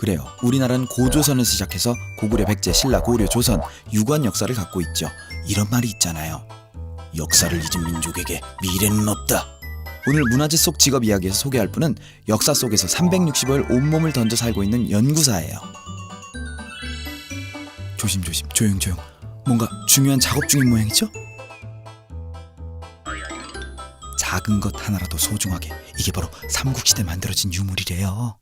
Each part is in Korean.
그래요. 우리나라는 고조선에서 시작해서 고구려, 백제, 신라, 고려, 조선 유관 역사를 갖고 있죠. 이런 말이 있잖아요. 역사를 잊은 민족에게 미래는 없다. 오늘 문화재 속 직업 이야기에서 소개할 분은 역사 속에서 365일 온몸을 던져 살고 있는 연구사예요. 조심조심, 조용조용. 뭔가 중요한 작업 중인 모양이죠? 작은 것 하나라도 소중하게 이게 바로 삼국시대 만들어진 유물이래요.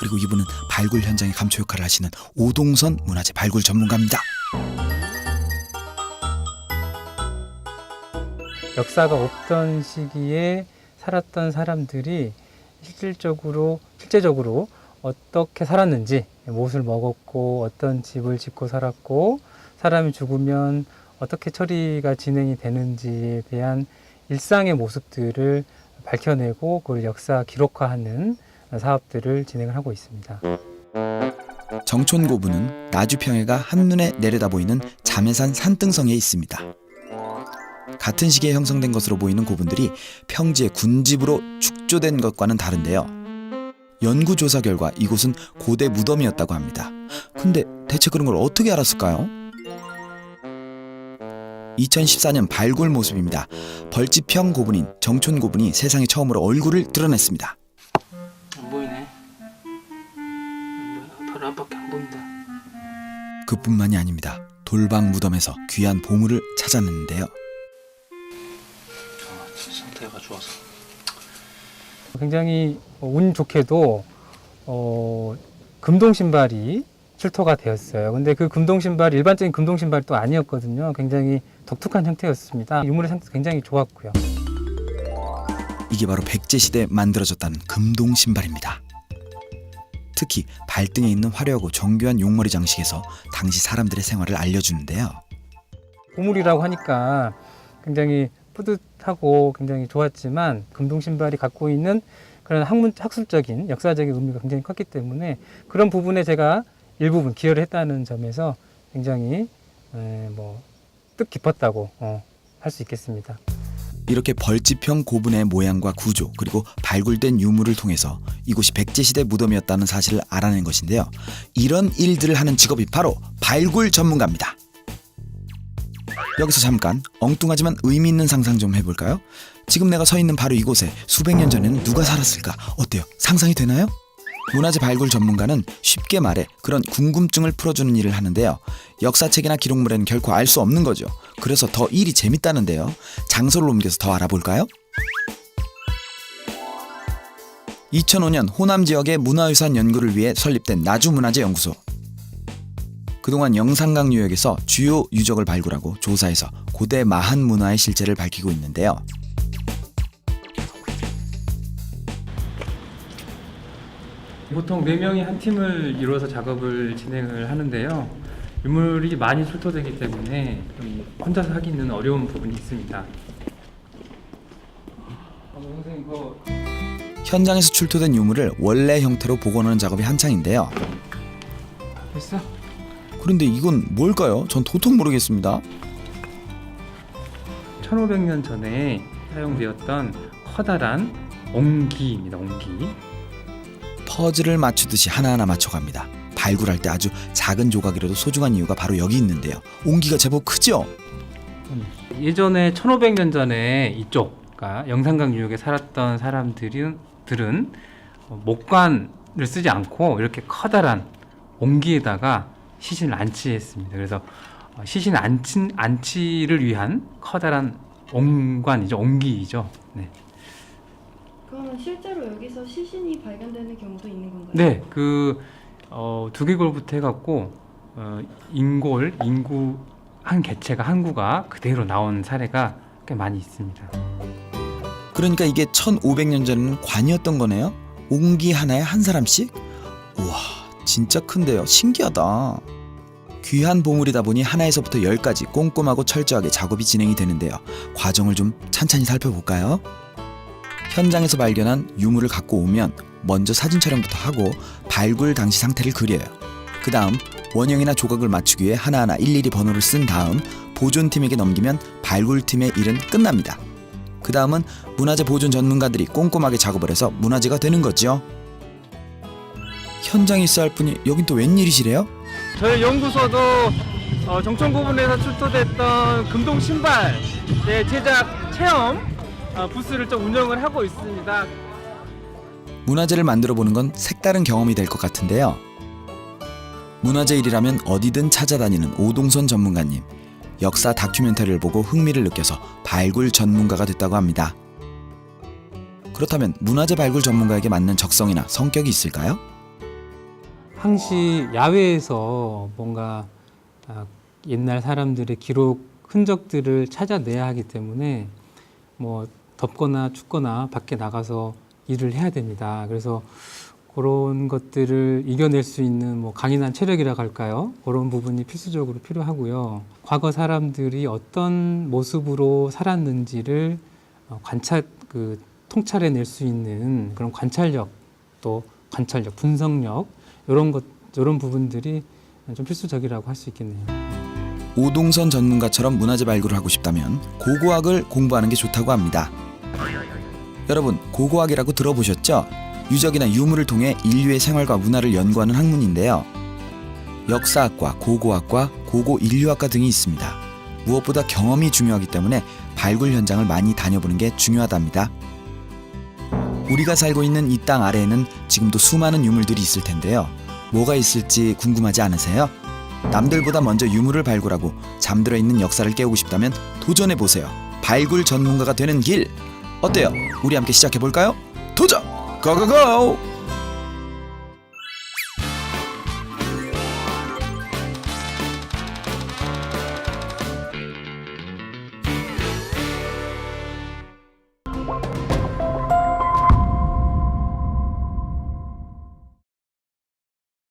그리고 이분은 발굴 현장의 감초 역할을 하시는 오동선 문화재 발굴 전문가입니다. 역사가 없던 시기에 살았던 사람들이 실질적으로 실제적으로 어떻게 살았는지 무엇을 먹었고 어떤 집을 짓고 살았고 사람이 죽으면 어떻게 처리가 진행이 되는지에 대한 일상의 모습들을 밝혀내고 그걸 역사 기록화하는 사업들을 진행을 하고 있습니다. 정촌고분은 나주평해가 한눈에 내려다 보이는 자매산 산등성에 있습니다. 같은 시기에 형성된 것으로 보이는 고분들이 평지의 군집으로 축조된 것과는 다른데요. 연구 조사 결과 이곳은 고대 무덤이었다고 합니다. 근데 대체 그런 걸 어떻게 알았을까요? 2014년 발굴 모습입니다. 벌집형 고분인 정촌 고분이 세상에 처음으로 얼굴을 드러냈습니다. 바로 앞밖에 안 보인다. 그뿐만이 아닙니다. 돌방 무덤에서 귀한 보물을 찾아냈는데요. 상태가 좋아서 굉장히 운 좋게도 어, 금동 신발이 출토가 되었어요. 근데 그 금동 신발 일반적인 금동 신발도 아니었거든요. 굉장히 독특한 형태였습니다. 유물의 상태도 굉장히 좋았고요. 이게 바로 백제 시대에 만들어졌다는 금동 신발입니다. 특히 발등에 있는 화려하고 정교한 용머리 장식에서 당시 사람들의 생활을 알려주는데요. 보물이라고 하니까 굉장히 뿌듯하고 굉장히 좋았지만 금동 신발이 갖고 있는 그런 학문 학술적인 역사적인 의미가 굉장히 컸기 때문에 그런 부분에 제가 일부분 기여를 했다는 점에서 굉장히 에, 뭐 뜻깊었다고 어, 할 수 있겠습니다. 이렇게 벌집형 고분의 모양과 구조 그리고 발굴된 유물을 통해서 이곳이 백제 시대 무덤이었다는 사실을 알아낸 것인데요. 이런 일들을 하는 직업이 바로 발굴 전문가입니다. 여기서 잠깐 엉뚱하지만 의미 있는 상상 좀 해볼까요? 지금 내가 서 있는 바로 이곳에 수백 년 전에는 누가 살았을까? 어때요? 상상이 되나요? 문화재 발굴 전문가는 쉽게 말해 그런 궁금증을 풀어주는 일을 하는데요. 역사책이나 기록물에는 결코 알 수 없는 거죠. 그래서 더 일이 재밌다는데요. 장소를 옮겨서 더 알아볼까요? 2005년 호남 지역의 문화유산 연구를 위해 설립된 나주문화재 연구소. 그동안 영산강 유역에서 주요 유적을 발굴하고 조사해서 고대 마한 문화의 실체를 밝히고 있는데요. 보통 4명이 한 팀을 이루어서 작업을 진행을 하는데요. 유물이 많이 출토되기 때문에 좀 혼자서 하기는 어려운 부분이 있습니다. 현장에서 출토된 유물을 원래 형태로 복원하는 작업이 한창인데요. 됐어? 그런데 이건 뭘까요? 전 도통 모르겠습니다. 1500년 전에 사용되었던 커다란 옹기입니다. 옹기. 퍼즐을 맞추듯이 하나하나 맞춰갑니다. 발굴할 때 아주 작은 조각이라도 소중한 이유가 바로 여기 있는데요. 온기가 제법 크죠? 예전에 1500년 전에 이쪽 그러니까 영산강 유역에 살았던 사람들은 들은 어, 목관을 쓰지 않고 이렇게 커다란 옹기에다가 시신을 안치했습니다. 그래서 어, 시신 안치, 안치를 위한 커다란 옹관이죠. 옹기이죠. 네. 그러면 실제로 여기서 시신이 발견되는 경우도 있는 건가요? 네, 그 어, 두개골부터 해갖고 어, 인골, 인구 한 개체가 한 구가 그대로 나온 사례가 꽤 많이 있습니다. 그러니까 이게 1500년 전에는 관이었던 거네요? 옹기 하나에 한 사람씩? 우와 진짜 큰데요 신기하다 귀한 보물이다 보니 하나에서부터 열까지 꼼꼼하고 철저하게 작업이 진행이 되는데요 과정을 좀 찬찬히 살펴볼까요? 현장에서 발견한 유물을 갖고 오면 먼저 사진 촬영부터 하고 발굴 당시 상태를 그려요 그 다음 원형이나 조각을 맞추기 위해 하나하나 일일이 번호를 쓴 다음 보존팀에게 넘기면 발굴팀의 일은 끝납니다 그 다음은 문화재 보존 전문가들이 꼼꼼하게 작업을 해서 문화재가 되는 거죠. 현장에 있어야 할 분이 여긴 또 웬일이시래요? 저희 연구소도 어, 정청 부분에서 출토됐던 금동 신발 네, 제작 체험 어, 부스를 좀 운영을 하고 있습니다. 문화재를 만들어 보는 건 색다른 경험이 될 것 같은데요. 문화재 일이라면 어디든 찾아다니는 오동선 전문가님. 역사 다큐멘터리를 보고 흥미를 느껴서 발굴 전문가가 됐다고 합니다. 그렇다면 문화재 발굴 전문가에게 맞는 적성이나 성격이 있을까요? 항시 야외에서 뭔가 아, 옛날 사람들의 기록 흔적들을 찾아내야 하기 때문에 뭐 덥거나 춥거나 밖에 나가서 일을 해야 됩니다. 그래서 그런 것들을 이겨낼 수 있는 뭐 강인한 체력이라고 할까요? 그런 부분이 필수적으로 필요하고요. 과거 사람들이 어떤 모습으로 살았는지를 어, 관찰 그 통찰해낼 수 있는 그런 관찰력 또 관찰력, 분석력 이런 것 이런 부분들이 좀 필수적이라고 할 수 있겠네요. 오동선 전문가처럼 문화재 발굴을 하고 싶다면 고고학을 공부하는 게 좋다고 합니다. 여러분, 고고학이라고 들어보셨죠? 유적이나 유물을 통해 인류의 생활과 문화를 연구하는 학문인데요. 역사학과, 고고학과, 고고인류학과 등이 있습니다. 무엇보다 경험이 중요하기 때문에 발굴 현장을 많이 다녀보는 게 중요하답니다. 우리가 살고 있는 이 땅 아래에는 지금도 수많은 유물들이 있을 텐데요. 뭐가 있을지 궁금하지 않으세요? 남들보다 먼저 유물을 발굴하고 잠들어 있는 역사를 깨우고 싶다면 도전해 보세요. 발굴 전문가가 되는 길 어때요? 우리 함께 시작해 볼까요? 도전! 고고고!